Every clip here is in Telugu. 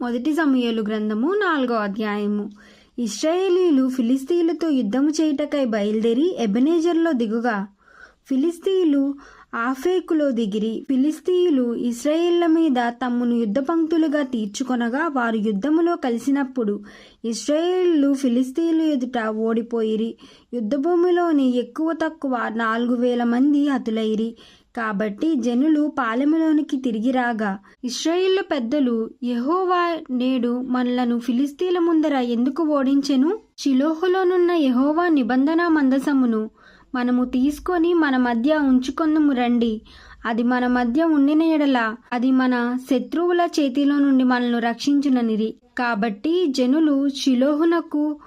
మొదటి సమయలు గ్రంథము నాలుగో అధ్యాయము. ఇస్రాయేలీలు ఫిలిస్తీన్లతో యుద్ధము చేయుటకై బయలుదేరి ఎబెనేజర్లో దిగుగా. ఫిలిస్తీన్లు ఆఫేకులో దిగిరి. ఫిలిస్తీయులు ఇస్రాయేళ్ళ మీద తమ్మును యుద్ధ పంక్తులుగా తీర్చుకొనగా వారు యుద్ధములో కలిసినప్పుడు ఇస్రాయేళ్ళు ఫిలిస్తీన్లు ఎదుట ఓడిపోయిరి. యుద్ధభూమిలోని ఎక్కువ తక్కువ నాలుగు వేల మంది హతులైరి. కాబట్టి జనులు పాలెములోనికి తిరిగి రాగా ఇస్రాయిల్ పెద్దలు యహోవా నేడు మనలను ఫిలిస్తీన్ల ముందర ఎందుకు ఓడించెను? షిలోహులోనున్న యహోవా నిబంధన మందసమును మనము తీసుకొని మన మధ్య ఉంచుకొందుము రండి. అది మన మధ్య ఉండిన ఎడల అది మన శత్రువుల చేతిలో నుండి మనల్ని రక్షించుననిరి. కాబట్టి జనులు షిలోహునకు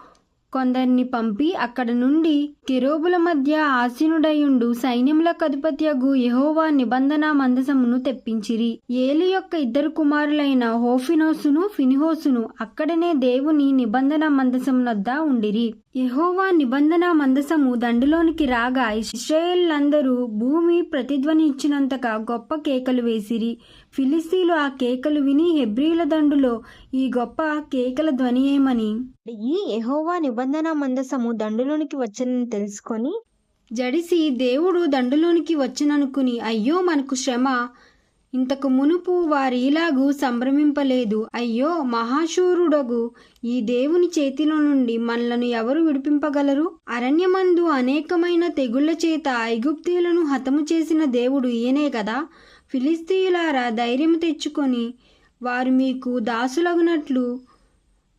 కొందరిని పంపి అక్కడ నుండి కెరోబుల మధ్య ఆసీనుడయుండు సైన్యముల అధిపత్యగు యహోవా నిబంధన మందసమును తెప్పించిరి. ఏలి యొక్క ఇద్దరు కుమారులైన హోఫినోసును ఫినిహోసును అక్కడనే దేవుని నిబంధన మందసమునొద్ద ఉండిరి. యహోవా నిబంధన మందసము దండులోనికి రాగా ఇస్రాయేళ్ళందరూ భూమి ప్రతిధ్వని ఇచ్చినంతగా గొప్ప కేకలు వేసిరి. ఫిలిస్తీన్లు ఆ కేకలు విని హెబ్రీల దండులో ఈ గొప్ప కేకల ధ్వని ఏమని? ఈ యెహోవా నిబంధన మందసము దండులోనికి వచ్చనని తెలుసుకొని జడిసి దేవుడు దండులోనికి వచ్చిననుకుని అయ్యో మనకు శ్రమ ఇంతకు మునుపు వారిలాగు సంభ్రమింపలేదు. అయ్యో మహాశూరుడగు ఈ దేవుని చేతిలో నుండి మనలను ఎవరు విడిపింపగలరు? అరణ్యమందు అనేకమైన తెగుళ్ళ చేత ఐగుప్తీయులను హతము చేసిన దేవుడు ఈయనే కదా. ఫిలిస్తీయులారా ధైర్యం తెచ్చుకొని వారు మీకు దాసులగునట్లు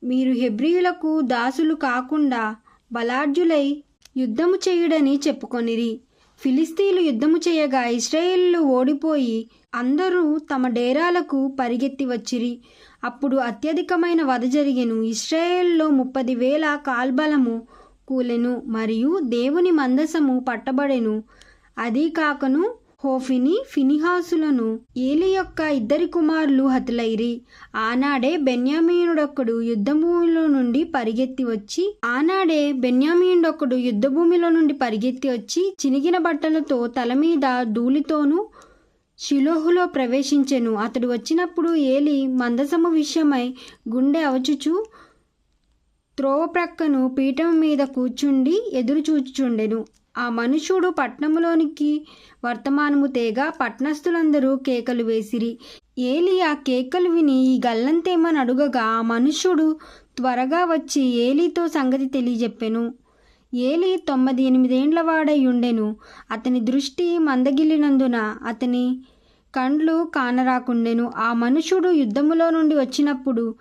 మీరు హెబ్రియులకు దాసులు కాకుండా బలాఢ్యులై యుద్ధము చేయుడని చెప్పుకొనిరి. ఫిలిస్తీన్లు యుద్ధము చేయగా ఇస్రాయేళ్ళు ఓడిపోయి అందరూ తమ డేరాలకు పరిగెత్తి వచ్చిరి. అప్పుడు అత్యధికమైన వధ జరిగెను. ఇస్రాయేల్లో ముప్పది వేల కాల్బలము కూలెను మరియు దేవుని మందసము పట్టబడెను. అది కాకను హోఫిని ఫినిహాసులను ఏలి యొక్క ఇద్దరి కుమారులు హతులైరి. ఆనాడే బెన్యామీనుడొక్కడు యుద్ధభూమిలో నుండి పరిగెత్తి వచ్చి ఆనాడే బెన్యామీనుడొక్కడు యుద్ధభూమిలో నుండి పరిగెత్తి వచ్చి చినిగిన బట్టలతో తల మీద ధూళితోనూ షిలోహులో ప్రవేశించెను. అతడు వచ్చినప్పుడు ఏలి మందసము విషయమై గుండె అవచుచు త్రోవ ప్రక్కను పీఠం మీద కూర్చుండి ఎదురు చూచుచుండెను ఆ మనుషుడు పట్నములోనికి వర్తమానము తేగా పట్నస్థులందరూ కేకలు వేసిరి. ఏలి ఆ కేకలు విని ఈ గల్లంతేమని అడుగగా ఆ మనుష్యుడు త్వరగా వచ్చి ఏలీతో సంగతి తెలియజెప్పెను. ఏలి తొమ్మిది ఎనిమిదేండ్ల వాడై ఉండెను. అతని దృష్టి మందగిల్లినందున అతని కండ్లు కానరాకుండెను. ఆ మనుషుడు యుద్ధములో నుండి వచ్చినప్పుడు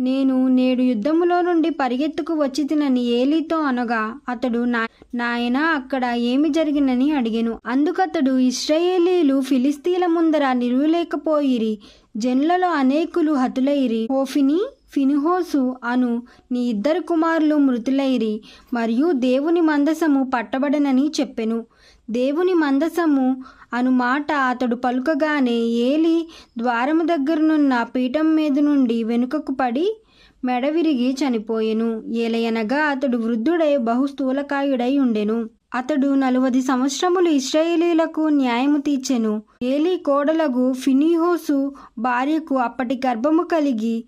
నేను నేడు యుద్ధములో నుండి పరిగెత్తుకు వచ్చి తినని ఏలీతో అనగా అతడు నా నాయన అక్కడ ఏమి జరిగినని అడిగెను. అందుకతడు ఇస్రాయేలీలు ఫిలిస్తీన్ల ముందర నిలువలేకపోయిరి. జన్లలో అనేకులు హతులైరి. ఓఫిని ఫినిహోసు అను నీ ఇద్దరు కుమారులు మృతులైరి. మరియు దేవుని మందసము పట్టబడనని చెప్పెను. దేవుని మందసము అను మాట అతడు పలుకగానే ఏలి ద్వారము దగ్గరనున్న పీఠం మీద నుండి వెనుకకు పడి మెడ విరిగి చనిపోయెను. ఏలయనగా అతడు వృద్ధుడై బహు స్థూలకాయుడై ఉండెను. అతడు నలువది సంవత్సరములు ఇస్రాయేలీలకు న్యాయము తీర్చెను. ఏలీ కోడలగు ఫినిహోసు భార్యకు అప్పటి గర్భము కలిగి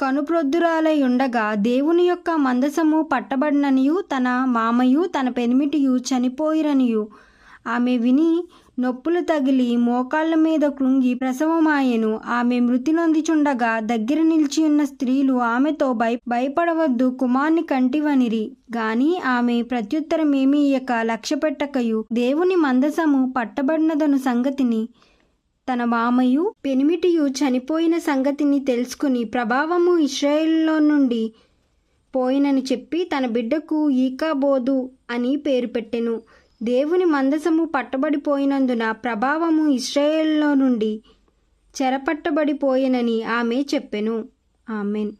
కనుప్రొద్దురాలై ఉండగా దేవుని యొక్క మందసము పట్టబడిననియు తన మామయు తన పెనిమిటియు చనిపోయిరనియు. ఆమె విని నొప్పులు తగిలి మోకాళ్ళ మీద కృంగి ప్రసవమాయెను. ఆమె మృతి నొందిచుండగా దగ్గర నిలిచి ఉన్న స్త్రీలు ఆమెతో భయ భయపడవద్దు కుమార్ని కంటివనిరి. గాని ఆమె ప్రత్యుత్తరమేమీ ఇయక లక్ష్యపెట్టకయు దేవుని మందసము పట్టబడినదను సంగతిని తన మామయు పెనిమిటియు చనిపోయిన సంగతిని తెలుసుకుని ప్రభావము ఇస్రాయేల్లో నుండి పోయినని చెప్పి తన బిడ్డకు ఈకాబోదు అని పేరు పెట్టెను. దేవుని మందసము పట్టబడిపోయినందున ప్రభావము ఇస్రాయేల్లో నుండి చెరపట్టబడిపోయెనని ఆమె చెప్పెను. ఆమెన్.